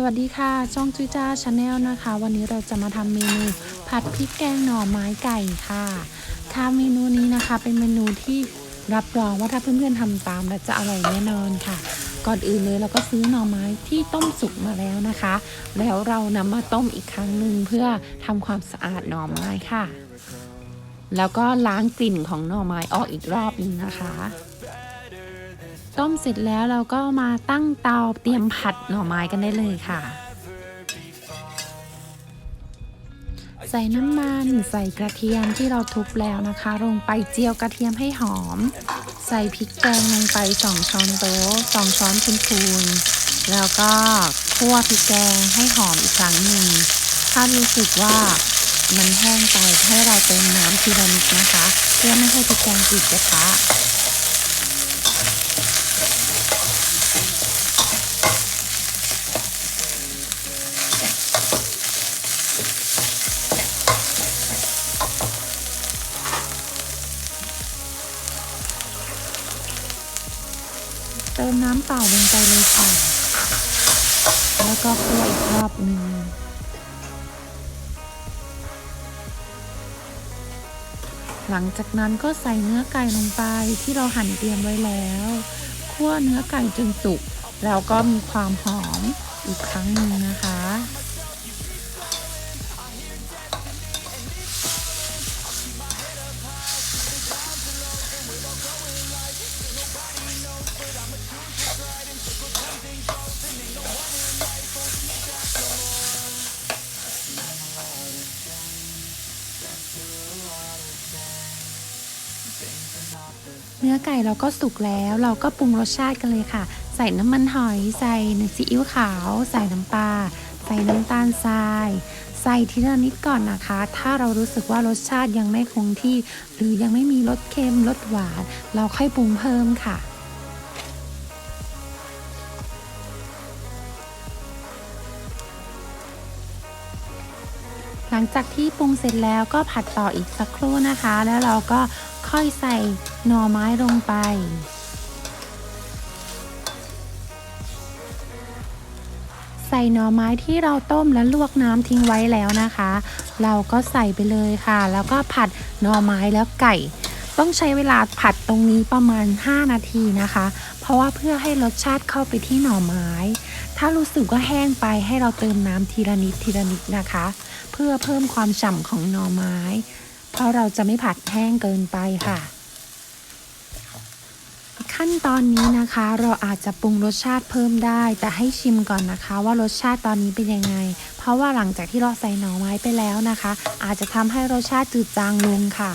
สวัสดีค่ะช่องจุจ้าชาแนลนะคะ วันนี้เราจะมาทำเมนูผัดพริกแกงหน่อไม้ไก่ค่ะ ค่ะเมนูนี้นะคะ เป็นเมนูที่รับรองว่าถ้าเพื่อนๆทำตามแล้วจะอร่อยแน่นอนค่ะ ก่อนอื่นเลยเราก็ซื้อหน่อไม้ที่ต้มสุกมาแล้วนะคะ แล้วเรานำมาต้มอีกครั้งหนึ่งเพื่อทำความสะอาดหน่อไม้ค่ะ แล้วก็ล้างกลิ่นของหน่อไม้ออกอีกรอบหนึงนะคะ ต้มเสร็จแล้วเราก็มาตั้งเตาเตรียมผัดหน่อไม้กันได้เลยค่ะ ใส่น้ำมันใส่กระเทียมที่เราทุบแล้วนะคะ ลงไปเจียวกระเทียมให้หอม ใส่พริกแกงลงไป2ช้อนโต๊ะ2ช้อนพูนๆแล้วก็คั่วพริกแกงให้หอมอีกครั้งหนึ่งถ้ารู้สึกว่ามันแห้งไปให้เราเติมน้ำทีละนิดนะคะ เพื่อไม่ให้พริกแกงติดกระทะ มน้ำเปล่าลงไปเลยค่ะ แล้วก็คั่วอีกรอบหนึ่งหลังจากนั้นก็ใส่เนื้อไก่ลงไปที่เราหั่นเตรียมไว้แล้วคั่วเนื้อไก่จนสุก แล้วก็มีความหอมอีกครั้งหนึ่งนะคะ เนื้อไก่เราก็สุกแล้วเราก็ปรุงรสชาติกันเลยค่ะ ใส่น้ำมันหอย ใส่ซีอิ๊วขาว ใส่น้ำปลาใส่น้ำตาลทราย ใส่ทีละนิดก่อนนะคะ ถ้าเรารู้สึกว่ารสชาติยังไม่คงที่ หรือยังไม่มีรสเค็มรสหวาน เราค่อยปรุงเพิ่มค่ะ ลังจากที่ปรุงเสร็จแล้วก็ผัดต่ออีกสักครู่นะคะ แล้วเราก็ค่อยใส่หน่อไม้ลงไป ใส่หน่อไม้ที่เราต้มและลวกน้ำทิ้งไว้แล้วนะคะ เราก็ใส่ไปเลยค่ะ แล้วก็ผัดหน่อไม้แล้วไก่ ต้องใช้เวลาผัดตรงนี้ประมาณ 5 นาทีนะคะ เพราะว่าเพื่อให้รสชาติเข้าไปที่หน่อไม้ ถ้ารู้สึกว่าแห้งไปให้เราเติมน้ำทีละนิดทีละนิดนะคะ เพื่อเพิ่มความฉ่ำของหน่อไม้ เพราะเราจะไม่ผัดแห้งเกินไปค่ะ ขั้นตอนนี้นะคะ เราอาจจะปรุงรสชาติเพิ่มได้ แต่ให้ชิมก่อนนะคะ ว่ารสชาติตอนนี้เป็นยังไง เพราะว่าหลังจากที่เราใส่หน่อไม้ไปแล้วนะคะ อาจจะทำให้รสชาติจืดจางลงค่ะ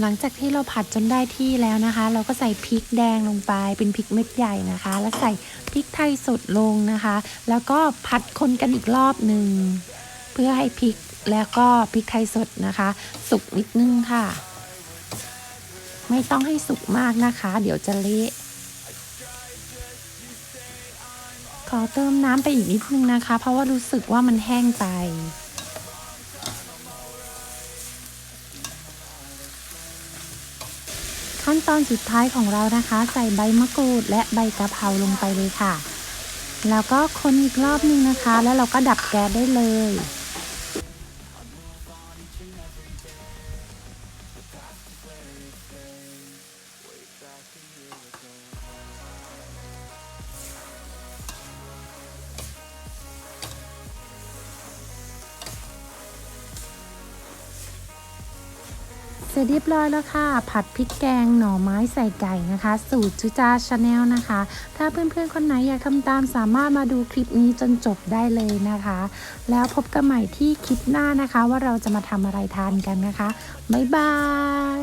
หลังจากที่เราผัดจนได้ที่แล้วนะคะ เราก็ใส่พริกแดงลงไปเป็นพริกเม็ดใหญ่นะคะ แล้วใส่พริกไทยสดลงนะคะ แล้วก็ผัดคนกันอีกรอบหนึ่งเพื่อให้พริกแล้วก็พริกไทยสดนะคะ สุกนิดนึงค่ะ ไม่ต้องให้สุกมากนะคะ เดี๋ยวจะเละขอเติมน้ำไปอีกนิดนึงนะคะ เพราะว่ารู้สึกว่ามันแห้งไป ขั้นตอนสุดท้ายของเรานะคะ ใส่ใบมะกรูดและใบกะเพราลงไปเลยค่ะ แล้วก็คนอีกรอบนึงนะคะ แล้วเราก็ดับแก๊สได้เลย ร็จเรียบร้อยแล้วค่ะ ผัดพริกแกงหน่อไม้ใส่ไก่นะคะ สูตรจุจาชาแนลนะคะ ถ้าเพื่อนๆคนไหนอยากทำตามสามารถมาดูคลิปนี้จนจบได้เลยนะคะ แล้วพบกันใหม่ที่คลิปหน้านะคะว่าเราจะมาทำอะไรทานกันนะคะ บ๊ายบาย